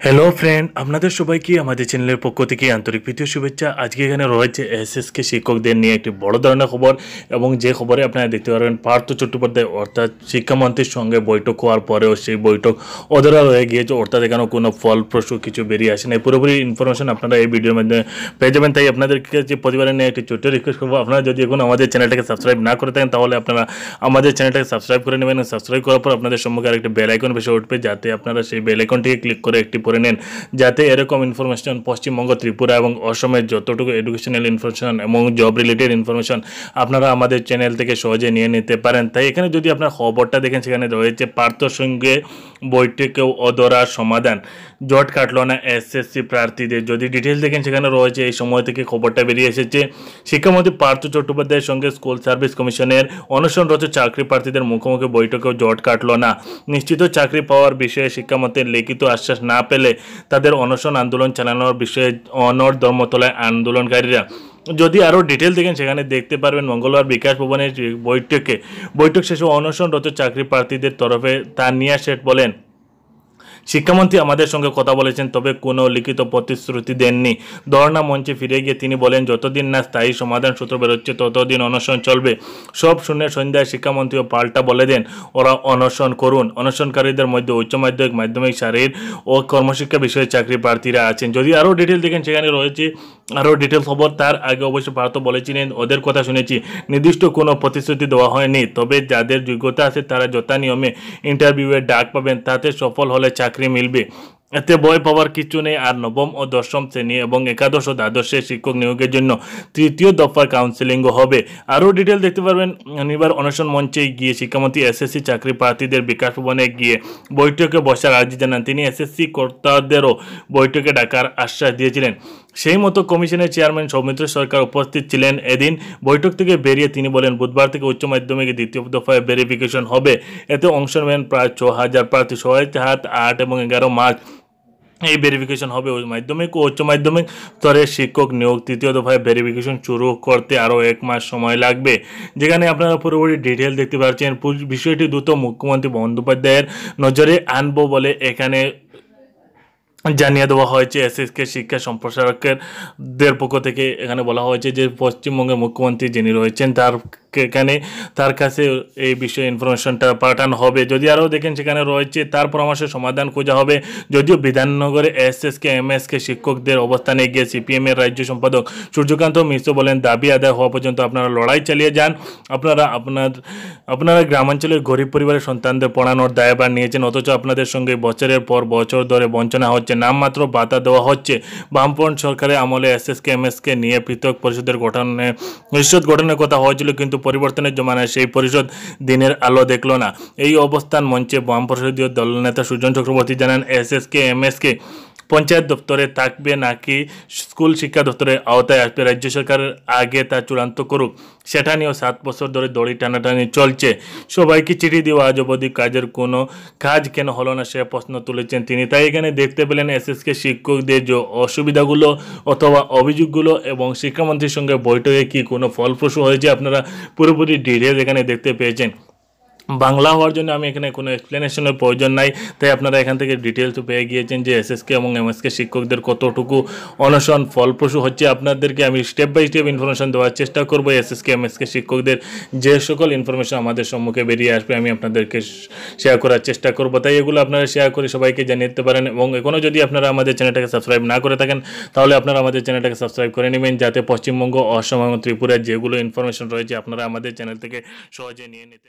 Hello friend আপনাদের সবাইকে আমাদের চ্যানেলের পক্ষ থেকে আন্তরিক প্রীতীয় শুভেচ্ছা। আজকে এখানে রয়েছে এসএসকে শিক্ষকদের নিয়ে একটি বড় ধরনের খবর এবং যে খবরে আপনারা দেখতে পারবেন, পার্থ চট্টোপাধ্যায় অর্থাৎ শিক্ষামন্ত্রীর সঙ্গে বৈঠক হওয়ার পরেও সেই বৈঠক অধরা রয়ে গিয়েছে। অর্থাৎ এখানে কোনো ফলপ্রসূ কিছু বেরিয়ে আসে না পুরোপুরি ইনফরমেশন আপনারা এই ভিডিওর মাধ্যমে পেয়ে যাবেন। তাই আপনাদের কাছে প্রতিবারের নিয়ে একটি ছোট্ট রিকোয়েস্ট করব। আপনারা যদি এখন আমাদের চ্যানেলটাকে সাবস্ক্রাইব না করে থাকেন, তাহলে আপনারা আমাদের চ্যানেলটাকে সাবস্ক্রাইব করে নেবেন। সাবস্ক্রাইব করার পর আপনাদের সম্মুখে আরেকটি বেল আইকন বেশি উঠবে, যাতে আপনারা সেই বেল আইকনটিকে ক্লিক করে একটি পরে নেন। যাতে এরকম ইনফরমেশন পশ্চিমবঙ্গ, ত্রিপুরা এবং অসমের যতটুকু এডুকেশনাল ইনফরমেশন এবং জব রিলেটেড ইনফরমেশন আপনারা আমাদের চ্যানেল থেকে সহজে নিয়ে নিতে পারেন। তাই এখানে যদি আপনার খবরটা দেখেন, সেখানে রয়েছে পার্থ সঙ্গে বৈঠকেও অদরা সমাধান। জট কাটল না এসএসসি প্রার্থীদের। যদি ডিটেলস দেখেন, সেখানে রয়েছে এই সময় থেকে খবরটা বেরিয়ে এসেছে। শিক্ষামন্ত্রী পার্থ চট্টোপাধ্যায়ের সঙ্গে স্কুল সার্ভিস কমিশনের অনশনরত চাকরি প্রার্থীদের মুখোমুখি বৈঠকেও জট কাটল না। নিশ্চিত চাকরি পাওয়ার বিষয়ে শিক্ষামন্ত্রীর লিখিত আশ্বাস না পেলে তাদের অনশন আন্দোলন চালানোর বিষয়ে অনর ধর্মতলায় আন্দোলনকারীরা। যদি আরও ডিটেল দেখেন, সেখানে দেখতে পারবেন মঙ্গলবার বিকাশ ভবনের বৈঠকে, বৈঠক শেষে অনশনরত চাকরি প্রার্থীদের তরফে তানিয়া শেঠ বলেন শিক্ষামন্ত্রী আমাদের সঙ্গে কথা বলেছেন, তবে কোনো লিখিত প্রতিশ্রুতি দেননি। ধর্ণা মঞ্চে ফিরে গিয়ে তিনি বলেন, যতদিন না স্থায়ী সমাধান সূত্র বেরোচ্ছে, ততদিন অনশন চলবে। সব শুনে সন্ধ্যায় শিক্ষামন্ত্রীও পাল্টা বলে দেন, ওরা অনশন করুন। অনশনকারীদের মধ্যে উচ্চ মাধ্যমিক মাধ্যমিক শারীর ও কর্মশিক্ষা বিষয়ে চাকরি প্রার্থীরা আছেন। যদি আরও ডিটেল দেখেন, সেখানে রয়েছে আরও ডিটেল খবর। তার আগে অবশ্য ভারত বলেছিলেন, ওদের কথা শুনেছি, নির্দিষ্ট কোনো প্রতিশ্রুতি দেওয়া হয়নি। তবে যাদের যোগ্যতা আছে, তারা যথা নিয়মে ইন্টারভিউয়ের ডাক পাবেন। তাতে সফল হলে চাকরি आइसक्रीम विल এতে বই পাওয়ার কিছু নেই আর নবম ও দশম শ্রেণি এবং একাদশ ও দ্বাদশের শিক্ষক নিয়োগের জন্য তৃতীয় দফার কাউন্সিলিংও হবে। আরও ডিটেল দেখতে পারবেন, শনিবার অনশন মঞ্চে গিয়ে শিক্ষামন্ত্রী এসএসসি চাকরি প্রার্থীদের বিকাশ ভবনে গিয়ে বৈঠকে বসার আর্জি জানান। তিনি এসএসসি কর্তাদেরও বৈঠকে ডাকার আশ্বাস দিয়েছিলেন। সেই মতো কমিশনের চেয়ারম্যান সৌমিত্র সরকার উপস্থিত ছিলেন এদিন। বৈঠক থেকে বেরিয়ে তিনি বলেন, বুধবার থেকে উচ্চ মাধ্যমিকে দ্বিতীয় দফায় ভেরিফিকেশন হবে। এতে অংশ নেবেন প্রায় ছ হাজার প্রার্থী। ছয় হাত আট এবং এগারো মার্চ এই ভেরিফিকেশন হবে মাধ্যমিক ও উচ্চ মাধ্যমিক স্তরের শিক্ষক নিয়োগ। তৃতীয় দফায় ভেরিফিকেশন শুরু করতে আরও এক মাস সময় লাগবে। যেখানে আপনারা পুরোপুরি ডিটেল দেখতে পাচ্ছেন বিষয়টি দ্রুত মুখ্যমন্ত্রী বন্দ্যোপাধ্যায়ের নজরে আনব বলে এখানে জানিয়ে দেওয়া হয়েছে। এসএসকে শিক্ষা সম্প্রসারকের দের পক্ষ থেকে এখানে বলা হয়েছে যে পশ্চিমবঙ্গের মুখ্যমন্ত্রী যিনি রয়েছেন, তার এখানে তার কাছে এই বিষয়ে ইনফরমেশনটা পাঠানো হবে। যদি আরও দেখেন সেখানে রয়েছে, তার পরামর্শে সমাধান খোঁজা হবে। যদিও বিধাননগরে S S K M S K শিক্ষকদের অবস্থানে গিয়ে সিপিএমের রাজ্য সম্পাদক সূর্যকান্ত মিশ্র বলেন, দাবি আদায় হওয়া পর্যন্ত আপনারা লড়াই চালিয়ে যান। আপনারা আপনার, আপনারা গ্রামাঞ্চলের গরিব পরিবারের সন্তানদের পড়ানোর দায়ভার নিয়েছেন, অথচ আপনাদের সঙ্গে বছরের পর বছর ধরে বঞ্চনা হচ্ছে। নামমাত্র বাতা দেওয়া হচ্ছে। বামপন্থ সরকারের আমলে S S K M S K নিয়ে পৃথক পরিষদের গঠনে পরিষদ গঠনের কথা হয়েছিল, কিন্তু পরিবর্তনের জমানায় সেই পরিষদ দিনের আলো দেখল না। এই অবস্থান মঞ্চে বাম পরিষদীয় দলনেতা সুজন চক্রবর্তী জানান S S K M S K panchayat দপ্তরে থাকবে নাকি স্কুল শিক্ষা দপ্তরের আওতায় আসবে? রাজ্য সরকারের আগে তা চূড়ান্ত করুক। সেটা নিয়েও সাত বছর ধরে দড়ি টানাটানি চলছে। সবাইকে চিঠি দেওয়া আজ অবধি কাজের কোনো কাজ কেন হলো না সে প্রশ্ন তুলেছেন তিনি। তাই এখানে দেখতে পেলেন এসএসকে শিক্ষকদের যে অসুবিধাগুলো অথবা অভিযোগগুলো এবং শিক্ষামন্ত্রীর সঙ্গে বৈঠকে কি কোনো ফলপ্রসূ হয়েছে? আপনারা পুরোপুরি ডিটেলস এখানে দেখতে পেয়েছেন। বাংলা হওয়ার জন্য আমি এখানে কোনো এক্সপ্লেনেশনের প্রয়োজন নাই। তাই আপনারা এখান থেকে ডিটেলস পেয়ে গিয়েছেন যে এসএসকে এবং এমএসকে শিক্ষকদের কতটুকু অনশন ফলপ্রসূ হচ্ছে। আপনাদেরকে আমি স্টেপ বাই স্টেপ ইনফরমেশন দেওয়ার চেষ্টা করব। এসএসকে এমএসকে শিক্ষকদের যে সকল ইনফরমেশন আমাদের সম্মুখে বেরিয়ে আসবে, আমি আপনাদেরকে শেয়ার করার চেষ্টা করব। তাই এগুলো আপনারা শেয়ার করে সবাইকে জানিয়ে দিতে পারেন এবং এখনও যদি আপনারা আমাদের চ্যানেলটাকে সাবস্ক্রাইব না করে থাকেন, তাহলে আপনারা আমাদের চ্যানেলটাকে সাবস্ক্রাইব করে নেবেন যাতে পশ্চিমবঙ্গ, অসম এবং ত্রিপুরার যেগুলো ইনফরমেশন রয়েছে, আপনারা আমাদের চ্যানেল থেকে সহজে নিয়ে নিতে